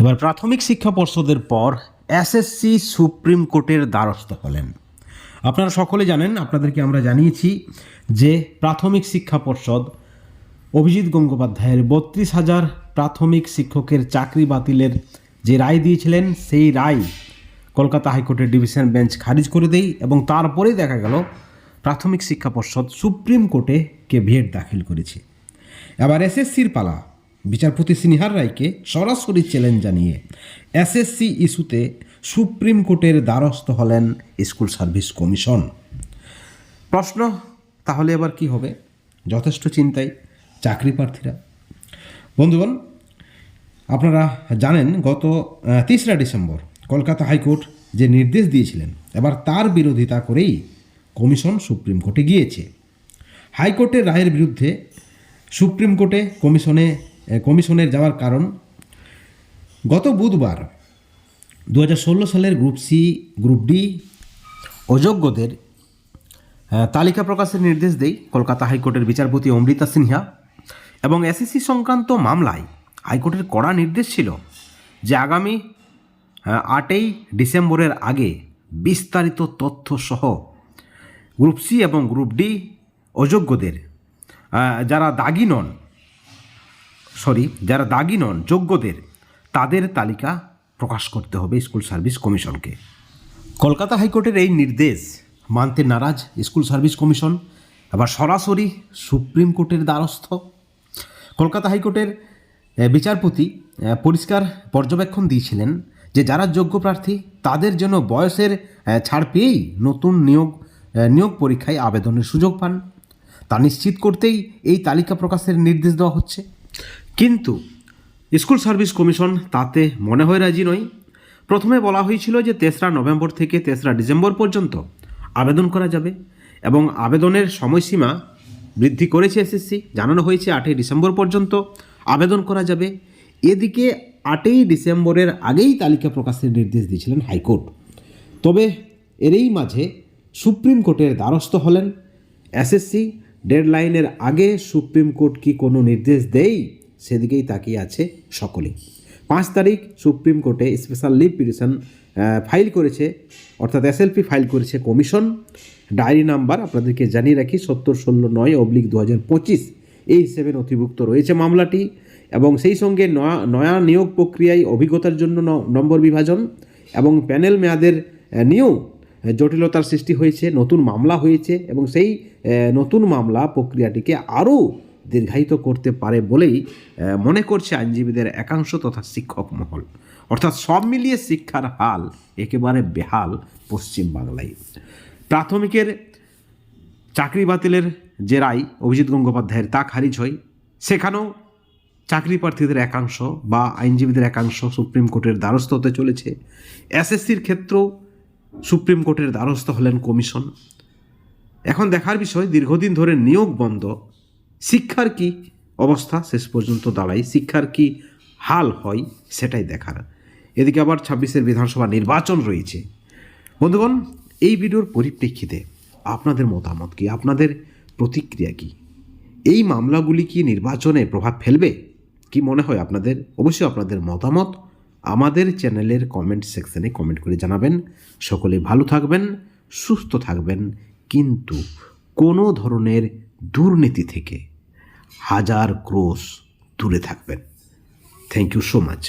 এবার প্রাথমিক শিক্ষা পর্ষদের পর এসএসসি সুপ্রিম কোর্টের দ্বারস্থ হলেন। আপনারা সকলে জানেন, আপনাদেরকে আমরা জানিয়েছি যে প্রাথমিক শিক্ষা পর্ষদ অভিজিৎ গঙ্গোপাধ্যায়ের বত্রিশ হাজার প্রাথমিক শিক্ষকের চাকরি বাতিলের যে রায় দিয়েছিলেন, সেই রায় কলকাতা হাইকোর্টের ডিভিশন বেঞ্চ খারিজ করে দেয় এবং তারপরেই দেখা গেল প্রাথমিক শিক্ষা পর্ষদ সুপ্রিম কোর্টে কেভিয়েট দাখিল করেছে। এবার এসএসসির পালা বিচারপতি সিনহার রায়কে সরাসরি চ্যালেঞ্জ জানিয়ে এসএসসি ইস্যুতে সুপ্রিম কোর্টের দ্বারস্থ হলেন স্কুল সার্ভিস কমিশন। প্রশ্ন, তাহলে এবার কি হবে? যথেষ্ট চিন্তায় চাকরি প্রার্থীরা। বন্ধুগণ, আপনারা জানেন গত তেসরা ডিসেম্বর কলকাতা হাইকোর্ট যে নির্দেশ দিয়েছিলেন, এবার তার বিরোধিতা করেই কমিশন সুপ্রিম কোর্টে গিয়েছে। হাইকোর্টের রায়ের বিরুদ্ধে সুপ্রিম কোর্টে কমিশনে কমিশনের যাওয়ার কারণ। গত বুধবার দু হাজার ষোলো সালের গ্রুপ সি, গ্রুপ ডি অযোগ্যদের তালিকা প্রকাশের নির্দেশ দেয় কলকাতা হাইকোর্টের বিচারপতি অমৃতা সিনহা এবং এসএসসি সংক্রান্ত মামলায় হাইকোর্টের কড়া নির্দেশ ছিল যে আগামী আটই ডিসেম্বরের আগে বিস্তারিত তথ্য সহ গ্রুপ সি এবং গ্রুপ ডি অযোগ্যদের যারা দাগি নন সরি, যারা দাগি নন, যোগ্যদের, তাদের তালিকা প্রকাশ করতে হবে স্কুল সার্ভিস কমিশনকে। কলকাতা হাইকোর্টের এই নির্দেশ মানতে নারাজ স্কুল সার্ভিস কমিশন, আবার সরাসরি সুপ্রিম কোর্টের দ্বারস্থ। কলকাতা হাইকোর্টের বিচারপতি পরিষ্কার পর্যবেক্ষণ দিয়েছিলেন যে যারা যোগ্য প্রার্থী, তাদের জন্য বয়সের ছাড় পেয়েই নতুন নিয়োগ নিয়োগ পরীক্ষায় আবেদনের সুযোগ পান। তা নিশ্চিত করতেই এই তালিকা প্রকাশের নির্দেশ দেওয়া হচ্ছে। কিন্তু স্কুল সার্ভিস কমিশন তাতে মনে হয় রাজি নয়। প্রথমে বলা হয়েছিল যে তেসরা নভেম্বর থেকে তেসরা ডিসেম্বর পর্যন্ত আবেদন করা যাবে এবং আবেদনের সময়সীমা বৃদ্ধি করেছে এসএসসি জানানো হয়েছে আটই ডিসেম্বর পর্যন্ত আবেদন করা যাবে। এদিকে আটই ডিসেম্বরের আগেই তালিকা প্রকাশের নির্দেশ দিয়েছিলেন হাইকোর্ট। তবে এরই মাঝে সুপ্রিম কোর্টের দ্বারস্থ হলেন। এসএসসি ডেডলাইনের আগে সুপ্রিম কোর্ট কি কোনো নির্দেশ দেয়? সেদিকেই তাকিয়ে আছে সকলেই। পাঁচ তারিখ সুপ্রিম কোর্টে স্পেশাল লিভ পিটিশন ফাইল করেছে, অর্থাৎ এসএলপি ফাইল করেছে কমিশন ডায়েরি নাম্বার আপনাদেরকে জানিয়ে রাখি, সত্তর, ষোলো, নয় অবলিক দু হাজার পঁচিশ, এই হিসেবে নথিভুক্ত রয়েছে মামলাটি এবং সেই সঙ্গে নয়া নয়া নিয়োগ প্রক্রিয়ায় অভিজ্ঞতার জন্য নম্বর বিভাজন এবং প্যানেল মেয়াদের নিয়েও জটিলতার সৃষ্টি হয়েছে, নতুন মামলা হয়েছে এবং সেই নতুন মামলা প্রক্রিয়াটিকে আরও দীর্ঘায়িত করতে পারে বলেই মনে করছে আইনজীবীদের একাংশ তথা শিক্ষক মহল। অর্থাৎ সব মিলিয়ে শিক্ষার হাল একেবারে বেহাল পশ্চিম বাংলায়। প্রাথমিকের চাকরি বাতিলের যে রায় অভিজিৎ গঙ্গোপাধ্যায়ের তা খারিজ হয়। সেখানেও চাকরি প্রার্থীদের একাংশ বা আইনজীবীদের একাংশ সুপ্রিম কোর্টের দ্বারস্থ হতে চলেছে। এসএসসির ক্ষেত্রেও সুপ্রিম কোর্টের দ্বারস্থ হলেন কমিশন। এখন দেখার বিষয়, দীর্ঘদিন ধরে নিয়োগ বন্ধ শিক্ষার কি অবস্থা? শেষ পর্যন্ত দাঁড়ায় শিক্ষার কি হাল হয় সেটাই দেখার। এদিকে আবার ছাব্বিশের বিধানসভা নির্বাচন রয়েছে। বন্ধুগণ, এই ভিডিওর পরিপ্রেক্ষিতে আপনাদের মতামত কি? আপনাদের প্রতিক্রিয়া কি? এই মামলাগুলি কি নির্বাচনে প্রভাব ফেলবে? কি মনে হয় আপনাদের? অবশ্যই আপনাদের মতামত আমাদের চ্যানেলের কমেন্ট সেকশনে কমেন্ট করে জানাবেন। সকলে ভালো থাকবেন, সুস্থ থাকবেন। কিন্তু কোনো ধরনের দুর্নীতি থেকে হাজার ক্রোশ দূরে থাকবেন। Thank you so much